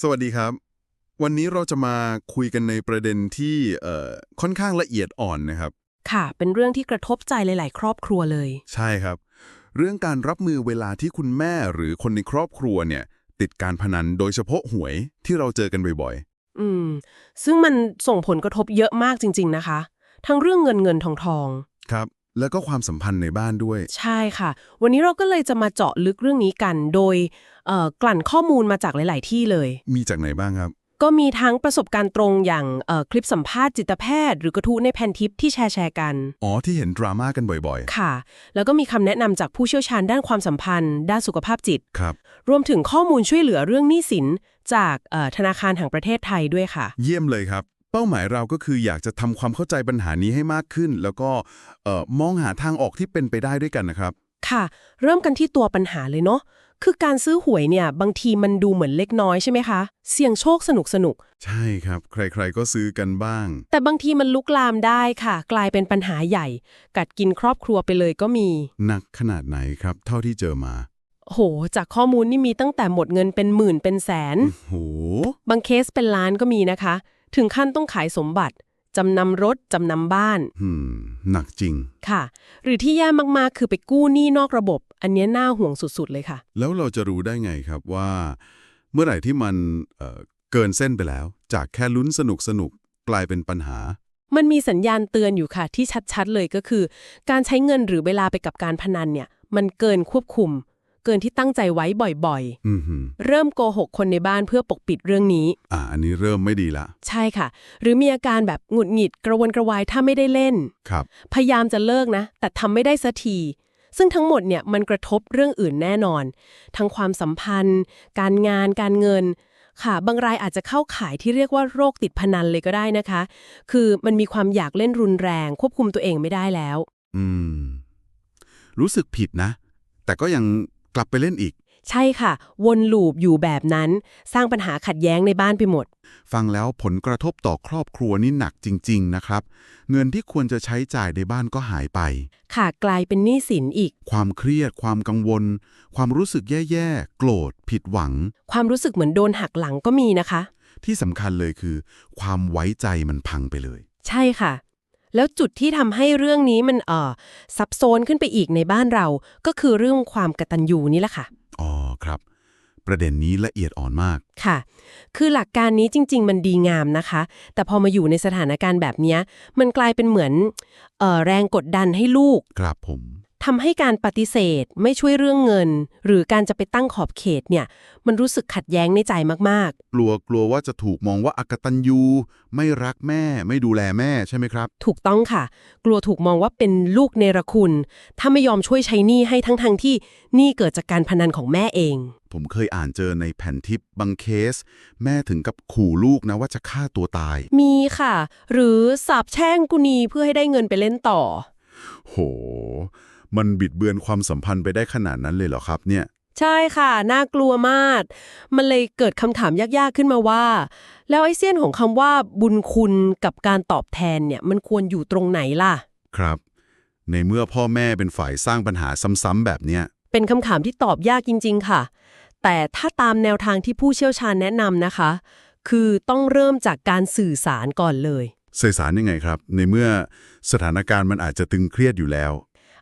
สวัสดีครับ วันนี้เราจะมาคุยกันในประเด็นที่เอ่อค่อนข้างละเอียดอ่อนนะครับ ค่ะ เป็นเรื่องที่กระทบใจหลาย ๆ ครอบครัวเลย ใช่ครับ เรื่องการรับมือเวลาที่คุณแม่หรือคนในครอบครัวเนี่ย ติดการพนันโดยเฉพาะหวยที่เราเจอกันบ่อยอืม ซึ่งมันส่งผลกระทบเยอะมากจริง ๆ นะคะ ทั้งเรื่องเงินเงินทองทองๆครับ แล้วก็ความสัมพันธ์ในบ้านด้วย ใช่ค่ะ วันนี้เราก็เลยจะมาเจาะลึกเรื่องนี้กัน โดยเอ่อกลั่นข้อมูลมาจากหลาย ๆ ที่เลย มีจากไหนบ้างครับ ก็มีทั้งประสบการณ์ตรงอย่างเอ่อคลิปสัมภาษณ์จิตแพทย์ หรือกระทู้ในแผ่นทิปที่แชร์แชร์กัน อ๋อ ที่เห็นดราม่ากันบ่อยค่ะ แล้วก็มีคำแนะนำจากผู้เชี่ยวชาญด้านความสัมพันธ์ ด้านสุขภาพจิตๆครับ รวมถึงข้อมูลช่วยเหลือเรื่องหนี้สินจากเอ่อธนาคารแห่งประเทศไทยด้วยค่ะ เยี่ยมเลยครับ เป้าหมายเราก็คืออยากจะทำความเข้าใจปัญหานี้ให้มากขึ้น แล้วก็เอ่อมองหาทางออกที่เป็นไปได้ด้วยกันนะครับ ค่ะ เริ่มกันที่ตัวปัญหาเลยเนาะคือการซื้อหวยเนี่ย บางทีมันดูเหมือนเล็กน้อยใช่ไหมคะ เสี่ยงโชคสนุกสนุก ใช่ครับ ใครๆก็ซื้อกันบ้างๆแต่บางทีมันลุกลามได้ค่ะ กลายเป็นปัญหาใหญ่ กัดกินครอบครัวไปเลยก็มี หนักขนาดไหนครับ เท่าที่เจอมาโห จากข้อมูลนี่มีตั้งแต่หมดเงินเป็นหมื่นเป็นแสนโหบางเคสเป็นล้านก็มีนะคะ ถึงขั้นต้องขายสมบัติ จำนำรถ จำนำบ้านหืม หนักจริง ค่ะ หรือที่แย่มากๆ คือไปกู้หนี้นอกระบบ อันเนี้ยน่าห่วงสุดๆเลยค่ะ แล้วเราจะรู้ได้ไงครับว่า เมื่อไหร่ที่มันเอ่อเกินเส้นไปแล้ว จากแค่ลุ้นสนุกสนุกๆกลายเป็นปัญหา มันมีสัญญาณเตือนอยู่ค่ะ ที่ชัดๆเลยก็คือ การใช้เงินหรือเวลาไปกับการพนันเนี่ย มันเกินควบคุม เกินที่ตั้งใจไว้บ่อยอือหือๆเริ่มโกหกคนในบ้านเพื่อปกปิดเรื่องนี้ อ่า อันนี้เริ่มไม่ดีละ ใช่ค่ะ หรือมีอาการแบบหงุดหงิดกระวนกระวายถ้าไม่ได้เล่น ครับ พยายามจะเลิกนะ แต่ทำไม่ได้สักที ซึ่งทั้งหมดเนี่ยมันกระทบเรื่องอื่นแน่นอน ทั้งความสัมพันธ์ การงาน การเงิน ค่ะ บางรายอาจจะเข้าข่ายที่เรียกว่าโรคติดพนันเลยก็ได้นะคะ คือมันมีความอยากเล่นรุนแรง ควบคุมตัวเองไม่ได้แล้ว อืม รู้สึกผิดนะ แต่ก็ยัง กลับไปเล่นอีก ใช่ค่ะ วนลูปอยู่แบบนั้น สร้างปัญหาขัดแย้งในบ้านไปหมด ฟังแล้วผลกระทบต่อครอบครัวนี่หนักจริง ๆ นะครับ เงินที่ควรจะใช้จ่ายในบ้านก็หายไป ค่ะกลายเป็นหนี้สินอีก ความเครียด ความกังวล ความรู้สึกแย่ๆ โกรธ ผิดหวัง ความรู้สึกเหมือนโดนหักหลังก็มีนะคะ ที่สำคัญเลยคือ ความไว้ใจมันพังไปเลย ใช่ค่ะ แล้วจุดที่ทำให้เรื่องนี้มันเอ่อซับซ้อนขึ้นไปอีกในบ้านเรา ก็คือเรื่องความกตัญญูนี่แหละค่ะ อ๋อครับ ประเด็นนี้ละเอียดอ่อนมาก ค่ะ คือหลักการนี้จริง ๆ มันดีงามนะคะ แต่พอมาอยู่ในสถานการณ์แบบเนี้ยมันกลายเป็นเหมือนเอ่อแรงกดดันให้ลูก ครับผม ทำให้การปฏิเสธไม่ช่วยเรื่องเงิน หรือการจะไปตั้งขอบเขตเนี่ย มันรู้สึกขัดแย้งในใจมากกลัวกลัวว่าจะถูกมองว่าอากตันยูไม่รักแม่ ไม่ดูแลแม่ใช่ไหมครับๆถูกต้องค่ะ กลัวถูกมองว่าเป็นลูกเนรคุณ ถ้าไม่ยอมช่วยใช้หนี้ให้ทั้งทงๆที่หนี้เกิดจากการพนันของแม่เอง ผมเคยอ่านเจอในแผ่นทิปบางเคส แม่ถึงกับขู่ลูกนะว่าจะฆ่าตัวตาย มีค่ะ หรือสาบแช่งกุนีเพื่อให้ได้เงินไปเล่นต่อ โห มันบิดเบือนความสัมพันธ์ไปได้ขนาดนั้นเลยเหรอครับเนี่ย ใช่ค่ะ น่ากลัวมาก มันเลยเกิดคำถามยากๆขึ้นมาว่า แล้วไอ้เสี้ยนของคำว่าบุญคุณกับการตอบแทนเนี่ย มันควรอยู่ตรงไหนล่ะ ครับ ในเมื่อพ่อแม่เป็นฝ่ายสร้างปัญหาซ้ำๆแบบเนี้ย เป็นคำถามที่ตอบยากจริง ๆ ค่ะ แต่ถ้าตามแนวทางที่ผู้เชี่ยวชาญแนะนำนะคะ คือต้องเริ่มจากการสื่อสารก่อนเลย สื่อสารยังไงครับ ในเมื่อสถานการณ์มันอาจจะตึงเครียดอยู่แล้ว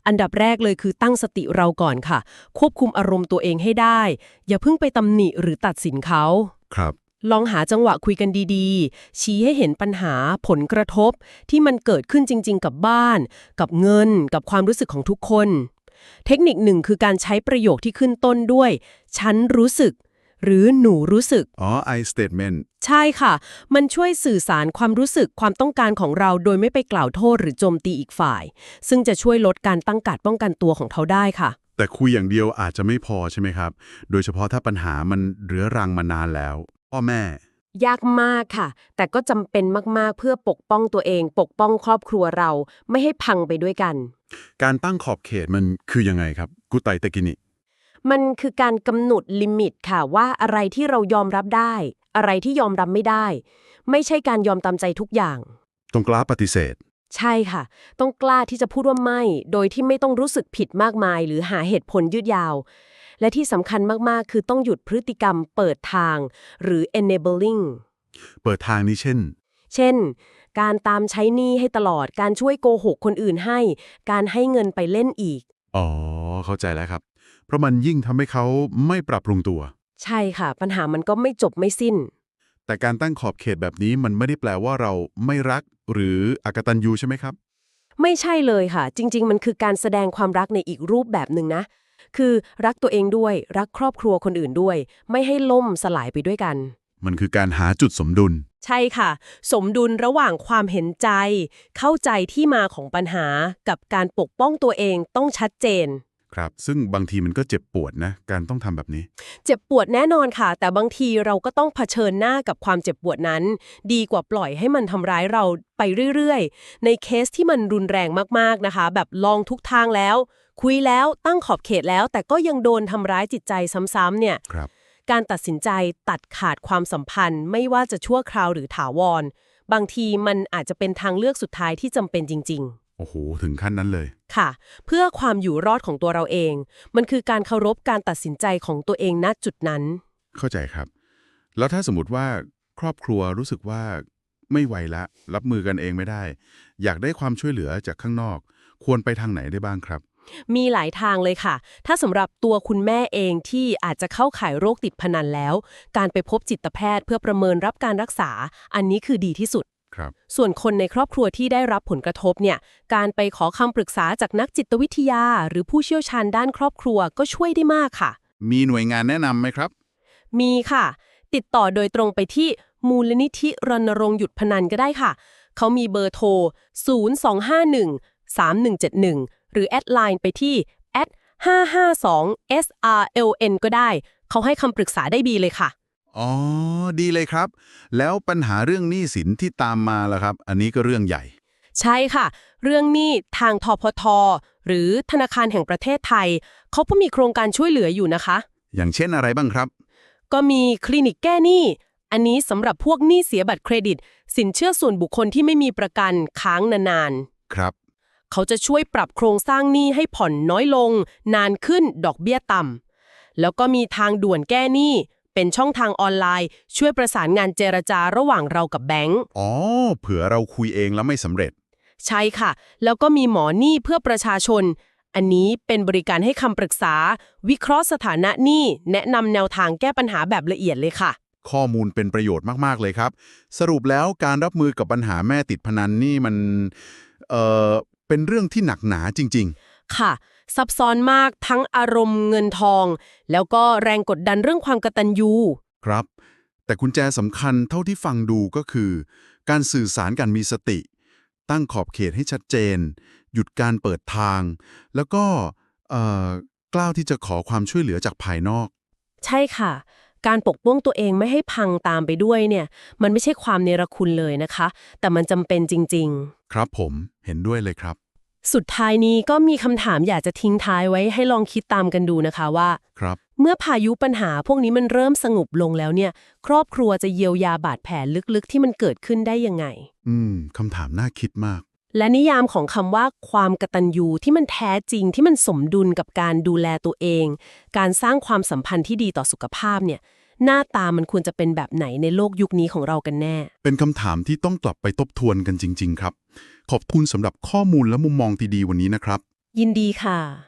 อันดับแรกเลยคือตั้งสติเราก่อนค่ะ ควบคุมอารมณ์ตัวเองให้ได้ อย่าเพิ่งไปตำหนิหรือตัดสินเขาครับ ลองหาจังหวะคุยกันดีๆ ชี้ให้เห็นปัญหาผลกระทบ ที่มันเกิดขึ้นจริง ๆ กับบ้าน กับเงิน กับความรู้สึกของทุกคน เทคนิคหนึ่งคือการใช้ประโยคที่ขึ้นต้นด้วย ฉันรู้สึก หรือหนูรู้สึก อ๋อ I statement ใช่ค่ะ มันช่วยสื่อสารความรู้สึกความต้องการของเราโดยไม่ไปกล่าวโทษหรือโจมตีอีกฝ่าย ซึ่งจะช่วยลดการตั้งการป้องกันตัวของเขาได้ค่ะ แต่คุยอย่างเดียวอาจจะไม่พอใช่ไหมครับ โดยเฉพาะถ้าปัญหามันเรื้อรังมานานแล้ว พ่อแม่ ยากมากค่ะ แต่ก็จำเป็นมากๆเพื่อปกป้องตัวเอง ปกป้องครอบครัวเราไม่ให้พังไปด้วยกัน การตั้งขอบเขตมันคือยังไงครับ กุไตตะกินิ มันคือการกำหนดลิมิตค่ะว่าอะไรที่เรายอมรับได้ อะไรที่ยอมรับไม่ได้ ไม่ใช่การยอมตามใจทุกอย่างต้องกล้าปฏิเสธ ใช่ค่ะ ต้องกล้าที่จะพูดว่าไม่ โดยที่ไม่ต้องรู้สึกผิดมากมาย หรือหาเหตุผลยืดยาว และที่สำคัญมากๆ คือต้องหยุดพฤติกรรมเปิดทาง หรือ enabling เปิดทางนี้เช่น เช่น การตามใช้หนี้ให้ตลอด การช่วยโกหกคนอื่นให้ การให้เงินไปเล่นอีก อ๋อ เข้าใจแล้วครับ เพราะมันยิ่งทำให้เขาไม่ปรับปรุงตัว ใช่ค่ะ ปัญหามันก็ไม่จบไม่สิ้น แต่การตั้งขอบเขตแบบนี้มันไม่ได้แปลว่าเราไม่รักหรืออกตัญญูใช่ไหมครับ ไม่ใช่เลยค่ะ จริง ๆ มันคือการแสดงความรักในอีกรูปแบบหนึ่งนะ คือรักตัวเองด้วยรักครอบครัวคนอื่นด้วย ไม่ให้ล่มสลายไปด้วยกัน มันคือการหาจุดสมดุล ใช่ค่ะ สมดุลระหว่างความเห็นใจ เข้าใจที่มาของปัญหากับการปกป้องตัวเองต้องชัดเจน ครับ ซึ่งบางทีมันก็เจ็บปวดนะ การต้องทำแบบนี้ เจ็บปวดแน่นอนค่ะ แต่บางทีเราก็ต้องเผชิญหน้ากับความเจ็บปวดนั้น ดีกว่าปล่อยให้มันทำร้ายเราไปเรื่อยๆ ในเคสที่มันรุนแรงมากๆนะคะ แบบลองทุกทางแล้ว คุยแล้วตั้งขอบเขตแล้ว แต่ก็ยังโดนทำร้ายจิตใจซ้ำๆเนี่ยครับการตัดสินใจตัดขาดความสัมพันธ์ ไม่ว่าจะชั่วคราวหรือถาวร บางทีมันอาจจะเป็นทางเลือกสุดท้ายที่จำเป็นจริง ๆ โอ้โห ถึงขั้นนั้นเลย ค่ะ เพื่อความอยู่รอดของตัวเราเอง มันคือการเคารพการตัดสินใจของตัวเองณจุดนั้น เข้าใจครับ แล้วถ้าสมมติว่าครอบครัวรู้สึกว่าไม่ไหวละ รับมือกันเองไม่ได้ อยากได้ความช่วยเหลือจากข้างนอก ควรไปทางไหนได้บ้างครับ มีหลายทางเลยค่ะ ถ้าสำหรับตัวคุณแม่เองที่อาจจะเข้าข่ายโรคติดพนันแล้ว การไปพบจิตแพทย์เพื่อประเมินรับการรักษา อันนี้คือดีที่สุด ครับ ส่วนคนในครอบครัวที่ได้รับผลกระทบเนี่ย การไปขอคำปรึกษาจากนักจิตวิทยา หรือผู้เชี่ยวชาญด้านครอบครัวก็ช่วยได้มากค่ะ มีหน่วยงานแนะนำไหมครับ มีค่ะ ติดต่อโดยตรงไปที่มูลนิธิรณรงค์หยุดพนันก็ได้ค่ะ เขามีเบอร์โทร 0251-3171 หรือแอดไลน์ไปที่ 552 SRLN ก็ได้ เขาให้คำปรึกษาได้ดีเลยค่ะ อ๋อ ดีเลยครับ แล้วปัญหาเรื่องหนี้สินที่ตามมาล่ะครับ อันนี้ก็เรื่องใหญ่ ใช่ค่ะ เรื่องหนี้ทางทพท หรือธนาคารแห่งประเทศไทย เขาก็มีโครงการช่วยเหลืออยู่นะคะ อย่างเช่นอะไรบ้างครับ ก็มีคลินิกแก้หนี้ อันนี้สำหรับพวกหนี้เสียบัตรเครดิต สินเชื่อส่วนบุคคลที่ไม่มีประกันค้างนานครับ ๆเขาจะช่วยปรับโครงสร้างหนี้ให้ผ่อนน้อยลง นานขึ้นดอกเบี้ยต่ำแล้วก็มีทางด่วนแก้หนี้ เป็นช่องทางออนไลน์ ช่วยประสานงานเจรจาระหว่างเรากับแบงก์อ๋อ เผื่อเราคุยเองแล้วไม่สำเร็จ ใช่ค่ะ แล้วก็มีหมอหนี้เพื่อประชาชน อันนี้เป็นบริการให้คำปรึกษา วิเคราะห์สถานะหนี้แนะนำแนวทางแก้ปัญหาแบบละเอียดเลยค่ะ ข้อมูลเป็นประโยชน์มาก ๆ เลยครับ สรุปแล้วการรับมือกับปัญหาแม่ติดพนันนี่มัน เอ่อ เป็นเรื่องที่หนักหนาจริงค่ะ ซับซ้อนมากทั้งอารมณ์เงินทอง แล้วก็แรงกดดันเรื่องความกตัญญูๆครับ แต่กุญแจสำคัญเท่าที่ฟังดูก็คือ การสื่อสารกันมีสติ ตั้งขอบเขตให้ชัดเจน หยุดการเปิดทาง แล้วก็เอ่อกล้าวที่จะขอความช่วยเหลือจากภายนอก ใช่ค่ะ การปกป้องตัวเองไม่ให้พังตามไปด้วยเนี่ย มันไม่ใช่ความเนรคุณเลยนะคะ แต่มันจำเป็นจริง ๆ ครับผมเห็นด้วยเลยครับ สุดท้ายนี้ก็มีคำถามอยากจะทิ้งท้ายไว้ให้ลองคิดตามกันดูนะคะว่าครับ เมื่อพายุปัญหาพวกนี้มันเริ่มสงบลงแล้วเนี่ย ครอบครัวจะเยียวยาบาดแผลลึกๆ ที่มันเกิดขึ้นได้ยังไง อืมคำถามน่าคิดมาก และนิยามของคำว่าความกตัญญูที่มันแท้จริงที่มันสมดุลกับการดูแลตัวเอง การสร้างความสัมพันธ์ที่ดีต่อสุขภาพเนี่ย หน้าตามันควรจะเป็นแบบไหนในโลกยุคนี้ของเรากันแน่ เป็นคำถามที่ต้องกลับไปทบทวนกันจริง ๆ ครับ ขอบคุณสำหรับข้อมูลและมุมมองที่ดีวันนี้นะครับ ยินดีค่ะ